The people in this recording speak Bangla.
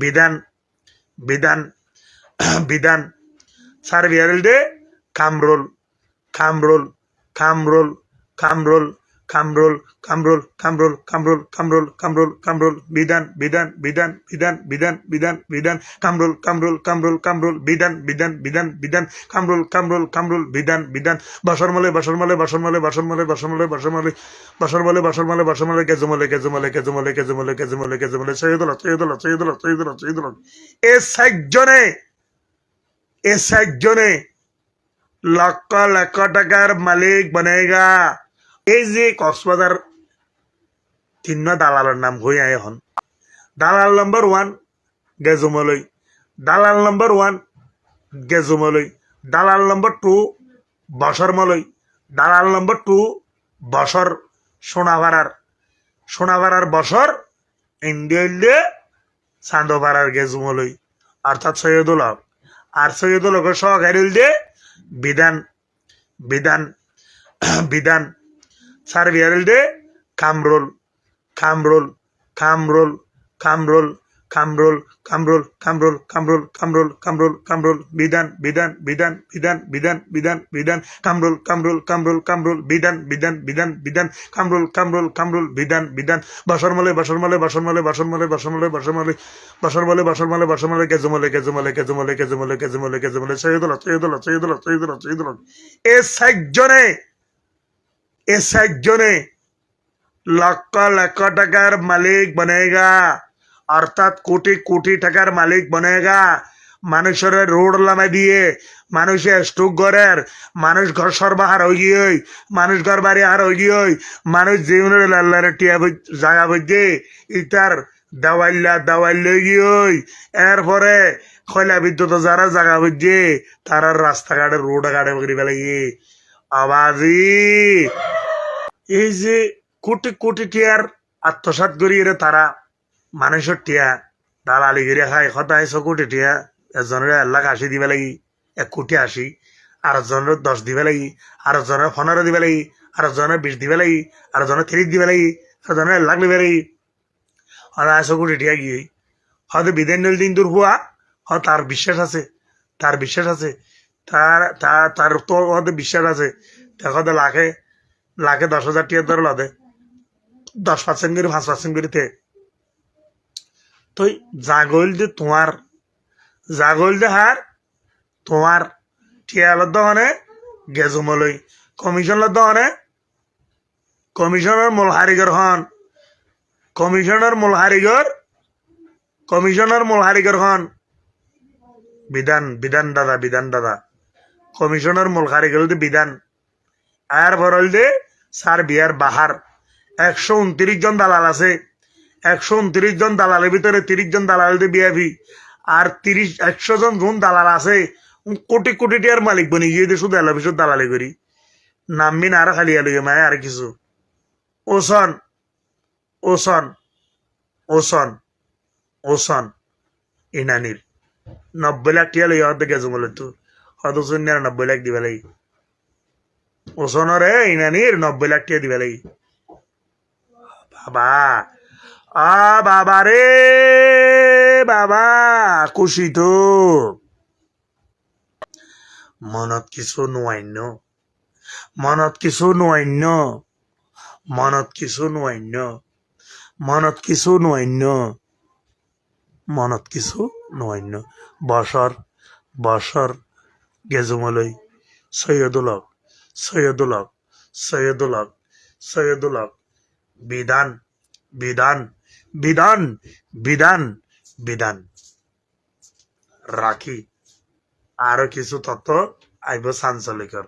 bidan bidan bidan sarı verildi kamrol kamrol kamrol kamrol কামরোল কামরোল কামরোল কামরোল কামরোল কামরোল কামরোল বিধান বিধান বিধান বিধান বিধান বিধান বিধান কামরোল কামরোল কামরোল কামরোল বিধান বিধান বিধান বিধান কামরোল কামরোল কামরোল বিধান বিধান বাসর মলে বাসর মলে বাসর মলে বাসর মলে বাসর মলে বাসর মলে বাসর মলে বাসর মলে বাসর মলে কেজমলে কেজমলে কেজমলে কেজমলে কেজমলে কেজমলে সৈয়দুল সৈয়দুল সৈয়দুল সৈয়দুল সৈয়দুল এ সাতজনে এ সাতজনে লক্ষ লক্ষ টাকার মালিক বনেগা এই যে কক্সবাজার তিন দালালের নাম হয়ে এখন। দালাল নম্বর ওয়ান গেজুমলই দালাল নম্বর ওয়ান গেজুমলই দালাল নম্বর টু বসরমলই দালাল নম্বর টু বসর সোনাভাড়ার সোনাভাড়ার বসর ইন্ডিয়া ইন্ডিয়া চান্দোপাড়ার গেজুমলই অর্থাৎ সৈয়দুল হক আর সৈয়দুল হকের সহকারী দিয়ে বিধান বিধান বিধান। সার্বিয়ারিল দে কামরোল কামরোল কামরোল কামরোল কামরোল কামরোল কামরোল কামরোল কামরোল কামরোল কামরোল বিধান বিধান বিধান বিধান বিধান বিধান বিধান কামরোল কামরোল কামরোল কামরোল বিধান বিধান বিধান বিধান কামরোল কামরোল কামরোল বিধান বিধান বাসরমলে বাসরমলে বাসরমলে বাসরমলে বাসরমলে বাসরমলে বাসরমলে বাসরমলে বাসরমলে গেজমলে গেজমলে গেজমলে গেজমলে গেজমলে গেজমলে সৈয়দুল সৈয়দুল সৈয়দুল সৈয়দুল সৈয়দুল এ সাতজনে এ সাতজনে লক্ষ লক্ষ টাকার মালিক বনেগা, অর্থাৎ কোটি কোটি টাকার মালিক বনেগা। মানুষের রোড লামে দিয়ে, মানুষে স্টুক ঘরের মানুষ ঘর সরবাহার হয়ে গিয়ে, মানুষ ঘর বাড়ি আর হয়ে গিয়ে, মানুষ জীবনের লাল্লারে টিয়া জাগা বইতে ইতার দাওয়াইল্লা দাওয়াইল গিয়ে, এরপরে খয়লা বিদ্যুৎ যারা জাগা বুঝছে তারা রাস্তাঘাটে রোড ঘাটে করি পেলাই আবাজি। এই যে কোটি কোটি টিয়ার আত্মসাত করি রে তারা মানুষের টিয়া, দালালি করে খায় কথা এসো কোটি টিয়া এজনের এক লাখ আশি দিবে লাগি, এক কোটি আশি আর জনের দশ দিবে লাগি আর জনের পনেরো দিবে লাগি আর জনের বিশ দিবে লাগি আর জনের ত্রিশ দিবে লাগি আর জনের এক লাখ দিবে লাগি। আর এসো কোটি টিয়া গিয়ে হয়তো নিল দিন দূর হুয়া হ তার বিশ্বাস আছে তার বিশ্বাস আছে। তার তো হয়তো বিশ্বাস আছে। দেখো তো লাখে লাখে দশ হাজার টিয়ার ধরে লদে। দশ পার্সেন্ট করে, পাঁচ পার্সেন্ট করে তে। তো জাগল যে তোমার, জাগল যে হার, তোমার টিয়ালের দহনে গেজুমলই। কমিশনের দহনে কমিশনার মূল হারিগর হন। কমিশনার মূল হারিগর কমিশনার মূল হারিগর হন। বিধান বিধান দাদা বিধান দাদা। কমিশনার মূল হারিগর বিধান। আর বরল দে সার বিয়ার বাহার একশো উনত্রিশ জন দালাল আছে। একশো উনত্রিশ জন দালালের ভিতরে তিরিশ জন দালাল দিয়ে বিয়াবি আর তিরিশ একশো জন যোন দালাল আছে কোটি কোটি টিয়ার মালিক বনি গিয়ে দিয়ে শুধু এলা দালালি করি নামবি না আর খালি আলুগে মায় আর কিছু। ওসন ওসন ওসন ওসন ইনানির নব্বই লাখ টিয়া লইয়া গেছো বলে তো হয়তো নিরানব্বই লাখ দিবে লাগি। ওসনরে ইনানির নব্বই লাখ টাকা দিবে লাগি। বাবা, আ বাবা রে বাবা খুশি তো। মনত কিছু নোৱান্য মনত কিছু নোৱান্য মনত কিছু নোৱান্য মনত কিছু নোৱান্য মনত কিছু নোৱান্য বছৰ বছৰ। গেজুমলৈ সৈয়দুল হক সৈয়দুল হক সৈয়দুল হক সৈয়দুল হক, বিধান বিধান বিধান বিধান বিধান। রাখি। আরও কিছু তথ্য আইব চাঞ্চলিকর